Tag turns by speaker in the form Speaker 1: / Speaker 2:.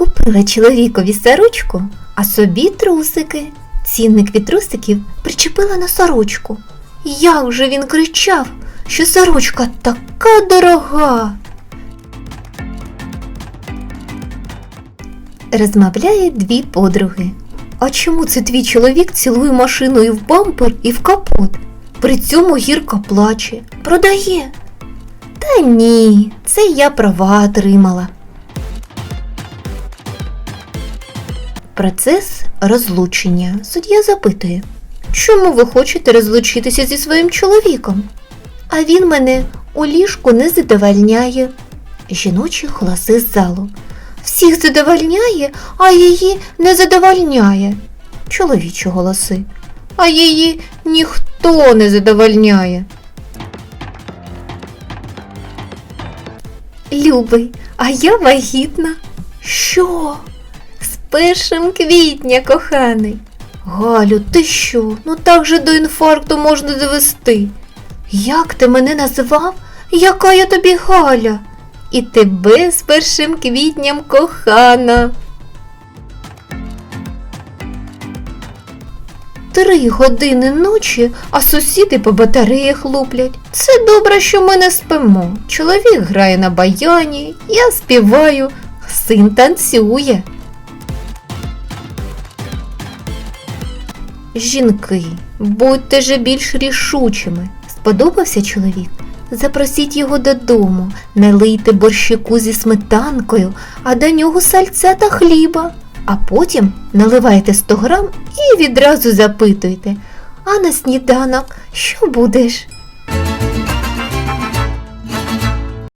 Speaker 1: Купила чоловікові сорочку, а собі трусики. Цінник від трусиків причепила на сорочку. Як же він кричав, що сорочка така дорога. Розмовляють дві подруги. А чому це твій чоловік цілує машину і в бампер, і в капот? При цьому гірко плаче, продає. Та ні, це я права отримала. Процес розлучення. Суддя запитує, чому ви хочете розлучитися зі своїм чоловіком? А він мене у ліжку не задовольняє. Жіночі голоси з залу. Всіх задовольняє, а її не задовольняє. Чоловічі голоси. А її ніхто не задовольняє. Любий, а я вагітна. Що? Першим квітня, коханий. Галю, ти що? Ну так же до інфаркту можна довести. Як ти мене називав? Яка я тобі Галя? І тебе з першим квітням кохана. Три години ночі, а сусіди по батареях луплять. Це добре, що ми не спимо. Чоловік грає на баяні, я співаю, син танцює. Жінки, будьте же більш рішучими. Сподобався чоловік? Запросіть його додому, налийте борщику зі сметанкою, а до нього сальця та хліба. А потім наливайте 100 грам і відразу запитуйте, а на сніданок що будеш?